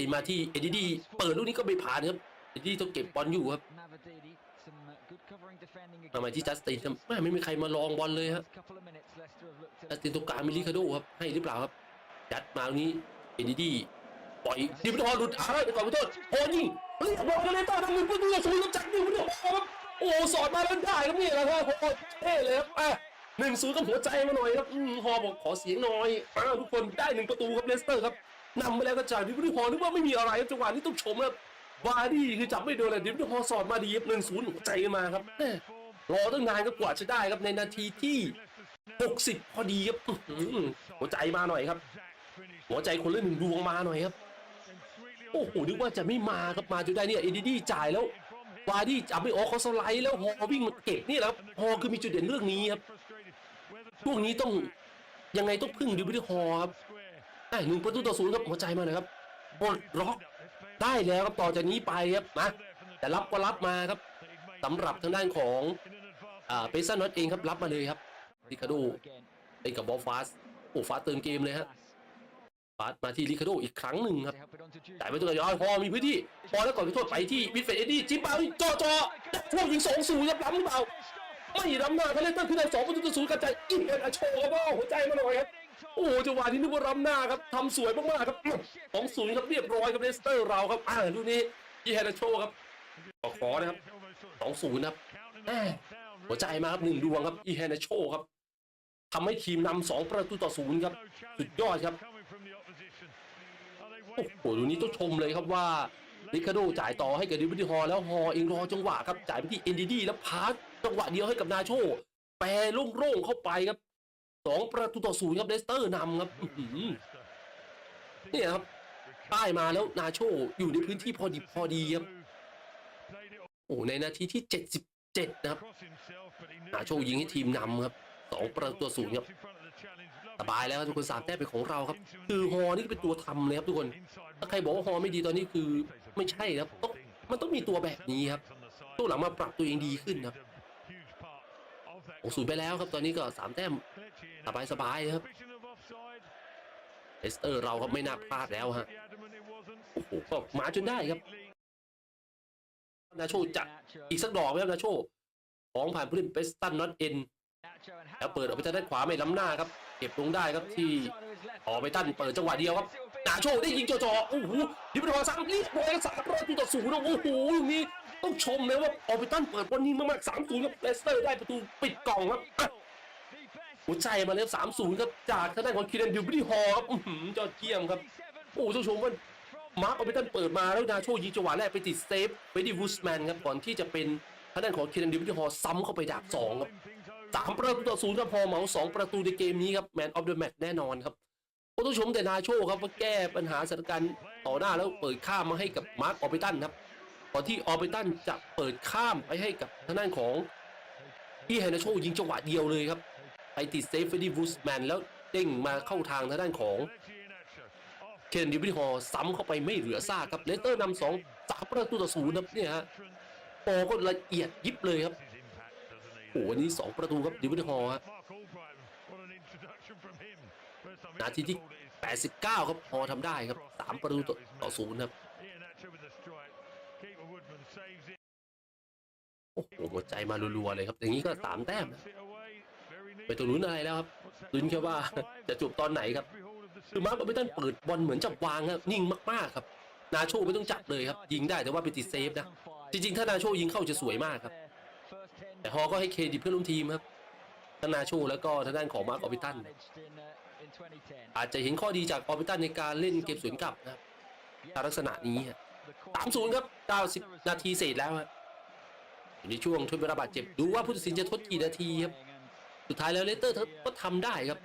ตินมาที่เอ็ดดี้เปิดลูกนี้ก็ไม่ผ่านครับเอ็ดดี้ต้องเก็บบอลอยู่ครับทำไมที่จัสตินครับแม่ไม่มีใครมาลองบอลเลยครับจัสตินตรงกลางมีลิคาโดครับให้หรือเปล่าครับยัดมาตรงนี้เอ็ดดี้ปล่อยดิบทอหลุดอ้าวก่อนขอโทษโอ้ยิงเฮ้ยบอลกันเลยต่อทางมือประตูศูนย์จากดิบทอครับโอ้สอดมาแล้วได้ครับนี่แหละครับโอ้เท่เลยครับอะหนึ่งศูนย์กับหัวใจมาหน่อยครับอืมฮอบอกขอเสียงหน่อยอ้าวทุกคนได้หนึ่งประตูครับเลสเตอร์ครับ นำไปแล้วก็จากดิฟริพอนึกว่าไม่มีอะไรจังหวะนี้ต้องชมครับวาดี้คือจับไม่โดนเลยดิฟริพอสอดมาดีครับหนึ่งศูนย์ใจมาครับรอตั้งนานก็กว่าจะได้ครับในนาทีที่ 60 พอดีครับหัวใจมาหน่อยครับ หัวใจคนเล่นหนึ่งดวงมาหน่อยครับ โอ้โหนึกว่าจะไม่มาครับมาจนได้เนี่ยเอดีดี้จ่ายแล้ววาดี้จับไม่ออกเขาสไลด์แล้วฮอวิ่งมาเก็บนี่แหละครับฮอคือมีจุดเด่นเรื่องนี้ครับพวกนี้ต้องยังไงต้องพึ่งดิฟริพอครับ ได้หนึ่งประตูต่อศูนย์ครับหัวใจมาหน่อยครับปลดล็อกได้แล้วครับต่อจากนี้ไปครับนะแต่รับก็รับมาครับสำหรับทางด้านของอ่าเปซันนอตเองครับรับมาเลยครับลิคาโดเป็นกับบอลฟาสโอ้ฟาสเติมเกมเลยฮะฟาสมาที่ลิคาโดอีกครั้งหนึ่งครับจ่ายไปตัวกระยอยพอมีพื้นที่พอแล้วก่อนไปโทษไปที่วิดเฟดเอ็ดดี้จิ้มเปล่าจ่อจ่อพวกยิงสองศูนย์ครับล้ำหรือเปล่าไม่ล้ำหน้าเขาเล่นตั้งขึ้นได้สองประตูต่อศูนย์กระจายอินเอ็นอโชครับว่าหัวใจมาหน่อยครับ โอ้โหจังหวะนี้นึกว่าล้ำหน้าครับทำสวยมากๆครับสองศูนย์ครับเรียบร้อยครับเลสเตอร์เราครับอ่าดูนี้ยี่แฮนโชครับขอขอนะครับสองศูนย์ครับหัวใจมาครับหนึ่งดวงครับอีแฮนโชครับทำให้ทีมนำสองประตูต่อศูนย์ครับ สุดยอดครับ โอ้โหดูนี้ต้องชมเลยครับว่าลิคาโดจ่ายต่อให้กับดิวิดีฮอแล้วฮอเองรอจังหวะครับ จ่ายไปที่เอ็นดีดีแล้วพาสจังหวะเดียวให้กับนาโชแปรโล่งๆเข้าไปครับ สองประตูต่อศูนย์ครับเลสเตอร์นำครับนี่ครับป้ายมาแล้วนาโชอยู่ในพื้นที่พอดีพอดีครับโอ้ในนาทีที่ 77 นะครับนาโชยิงให้ทีมนำครับสองประตูต่อศูนย์ครับสบายแล้วครับทุกคนสามแต้มเป็นของเราครับ คือฮอนี่เป็นตัวทำเลยครับทุกคน ถ้าใครบอกว่าฮอไม่ดีตอนนี้คือไม่ใช่ครับต้องมันต้องมีตัวแบบนี้ครับตัวหลังมาปรับตัวเองดีขึ้นครับโอ้ศูนย์ไปแล้วครับตอนนี้ก็สามแต้ม สบายสบายครับเลสเตอร์เราครับไม่น่าพลาดแล้วฮะโอ้โหก็มาจนได้ครับนาโชจะอีกสักดอกไหมครับนาโชของผ่านผู้เล่นเปสตันน็อตเอ็นแล้วเปิดออกไปทางด้านขวาไม่ล้ำหน้าครับ เก็บลงได้ครับที่ออกไปตั้นเปิดจังหวะเดียวครับนาโชได้ยิงจ่อๆโอ้โหดิบทอสามรีบร้อยสามประตูต่อศูนย์โอ้โหอย่างนี้ต้องชมเลยว่าออปิตันเปิดบอลนี้มากๆสามศูนย์ครับเลสเตอร์ได้ประตูปิดกล่องครับ หัวใจมาแล้วสามศูนย์ครับจากทางด้านของคิรันดิวบริฮอครับอื้อหือยอดเยี่ยมครับโอ้ต้องชมว่ามาร์คออปิตันเปิดมาแล้วนาโชยิงจังหวะแรกไปติดเซฟไปที่วูสแมนครับก่อนที่จะเป็นทางด้านของคิรันดิวบริฮอซ้ำเข้าไปดักสองครับสามประตูต่อศูนย์ครับพอเหมาสองประตูในเกมนี้ครับแมนออฟเดอะแมตช์แน่นอนครับก็ต้องชมแต่นาโชครับว่าแก้ปัญหาสถานการณ์ต่อหน้าแล้วเปิดข้ามมาให้กับมาร์คออเปตันครับก่อนที่ออเปตันจะเปิดข้ามไปให้กับทางด้านของพี่ไฮนาโชยิงจังหวะเดียวเลยครับ ไปติดเซฟเฟรดดี้วูสแมนแล้วเด้งมาเข้าทางทางด้านของเคนดิบริฮอร์ซ้ำเข้าไปไม่เหลือซากครับเลสเตอร์นำสองสามประตูต่อศูนย์ครับเนี่ยฮะโปก็ละเอียดยิบเลยครับโอ้โหวันนี้สองประตูครับดิบริฮอร์ฮะนาทีที่ 89 ครับพอทำได้ครับ3ประตูต่อศูนย์ครับโอ้โหหัวใจมารัวๆเลยครับอย่างนี้ก็3แต้ม ไม่ต้องลุ้นอะไรแล้วครับลุ้นแค่ว่าจะจบตอนไหนครับคือมาร์คไม่ต้องเปิดบอลเหมือนจับวางครับนิ่งมากๆครับ นาโชไม่ต้องจับเลยครับ ยิงได้แต่ว่าไปติดเซฟนะ จริงๆ ถ้านาโชยิงเข้าจะสวยมากครับ แต่ฮอก็ให้เครดิตเพื่อนร่วมทีมครับทั้งนาโชแล้วก็ทางด้านของมาร์คออปิตันอาจจะเห็นข้อดีจากออร์บิตันในการเล่นเกมสวนกลับนะครับลักษณะนี้สามศูนย์ครับ90นาทีเศษแล้วฮะอยู่ในช่วงทดเวลาบาดเจ็บดูว่าผู้ตัดสินจะทดกี่นาทีครับ สุดท้ายแล้วเลสเตอร์เธอก็ทำได้ครับ